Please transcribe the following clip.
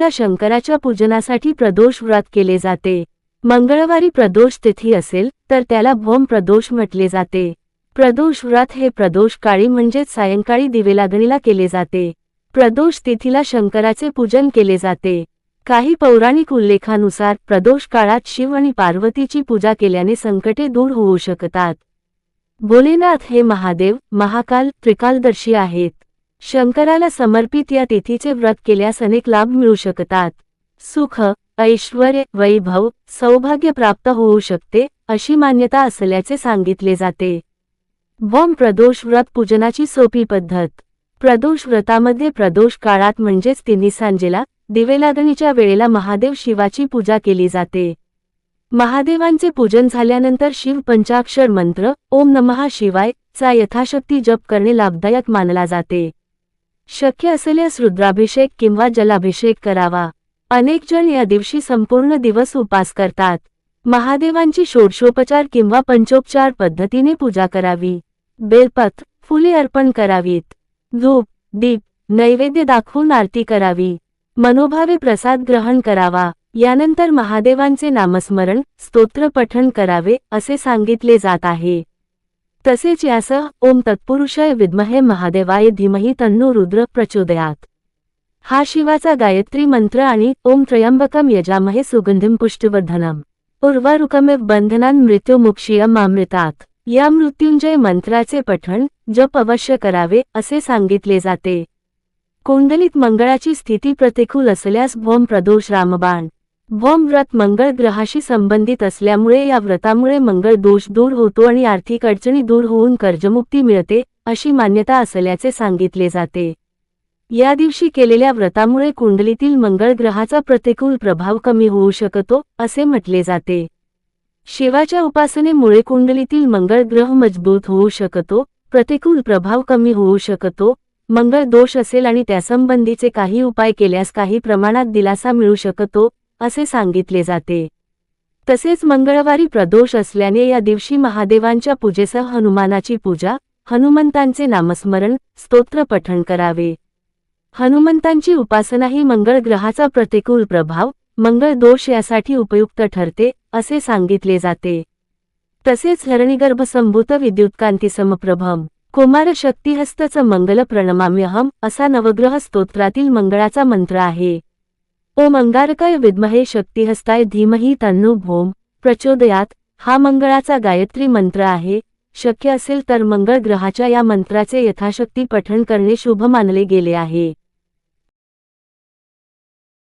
त्या शंकराच्या पूजनासाठी प्रदोष व्रत केले जाते. मंगळवारी प्रदोष तिथी असेल तर त्याला भोम प्रदोष म्हटले जाते. प्रदोष व्रत हे प्रदोष काळी म्हणजेच सायंकाळी दिवेलागणीला केले जाते. प्रदोष तिथीला शंकराचे पूजन केले जाते. काही पौराणिक उल्लेखानुसार प्रदोष काळात शिव आणि पार्वतीची पूजा केल्याने संकटे दूर होऊ शकतात. भोलेनाथ हे महादेव महाकाल त्रिकालदर्शी आहेत. शंकराला समर्पित या तिथीचे व्रत केल्यास अनेक लाभ मिळू शकतात. सुख ऐश्वर वैभव सौभाग्य प्राप्त होऊ शकते अशी मान्यता असल्याचे सांगितले जाते. बॉम्ब प्रदोष व्रत पूजनाची सोपी पद्धत. प्रदोष व्रतामध्ये प्रदोष काळात म्हणजेच तिन्ही सांजेला दिवेलादनीच्या वेळेला महादेव शिवाची पूजा केली जाते. महादेवांचे पूजन झाल्यानंतर शिव पंचाक्षर मंत्र ओम नमः शिवाय चा यथाशक्ती जप करणे लाभदायक मानला जाते. शक्य असल्यास रुद्राभिषेक किंवा जलाभिषेक करावा. अनेक जण या दिवशी संपूर्ण दिवस उपास करतात. महादेवांची षोडशोपचार किंवा पंचोपचार पद्धतीने पूजा करावी. बेलपत फुले अर्पण करावीत. धूप दीप नैवेद्य दाखवून आरती करावी. मनोभावे प्रसाद ग्रहण करावा. यानंतर महादेवांचे नामस्मरण स्तोत्र पठण करावे असे सांगितले जात आहे. तसेच यासह ओम तत्पुरुषय विद्महे महादेवाय धीमही तन्नो रुद्र प्रचोदयात. हा शिवाचा गायत्री मंत्र आणि ओम त्र्यंबकम यजामहे सुगंधिम पुष्टिवर्धनम. उर्वारुकमेव बंधनान मृत्युमुक्षीयम अमृतात या मृत्युंजय मंत्राचे पठण जप अवश्य करावे असे सांगितले जाते. कुंडलीत मंगळाची स्थिती प्रतिकूल असल्यास भोम प्रदोष रामबाण. वम व्रत मंगळ ग्रहाशी संबंधित असल्यामुळे या व्रतामुळे मंगळ दोष दूर होतो आणि आर्थिक अडचणी दूर होऊन कर्जमुक्ती मिळते अशी मान्यता असल्याचे सांगितले जाते. या दिवशी केलेल्या व्रतामुळे कुंडलीतील मंगळ ग्रहाचा प्रतिकूल प्रभाव कमी होऊ शकतो असे म्हटले जाते. शिवाच्या उपासनेमुळे कुंडलीतील मंगळ ग्रह मजबूत होऊ शकतो प्रतिकूल प्रभाव कमी होऊ शकतो मंगळ दोष असेल आणि त्यासंबंधीचे काही उपाय केल्यास काही प्रमाणात दिलासा मिळू शकतो असे सांगितले जाते. तसेच मंगळवारी प्रदोष असल्याने या दिवशी महादेवांच्या पूजेसह हनुमानाची पूजा हनुमंतांचे नामस्मरण स्तोत्र पठण करावे. हनुमंतांची उपासना ही मंगळ ग्रहाचा प्रतिकूल प्रभाव मंगळ दोष यासाठी उपयुक्त ठरते असे सांगितले जाते. तसेच हरणीगर्भ संभूत विद्युतकांती समप्रभम कुमार शक्तिहस्तच मंगल प्रणमाम्यहम असा नवग्रह स्तोत्रातील मंगळाचा मंत्र आहे. ओम अंगारकाय विद्महे शक्तिहस्ताय धीमही तन्नु भोम. प्रचोदयात. हा मंगळाचा गायत्री मंत्र आहे. शक्य असेल तर मंगळ ग्रहाच्या या मंत्राचे यथाशक्ती पठण करणे शुभ मानले गेले आहे.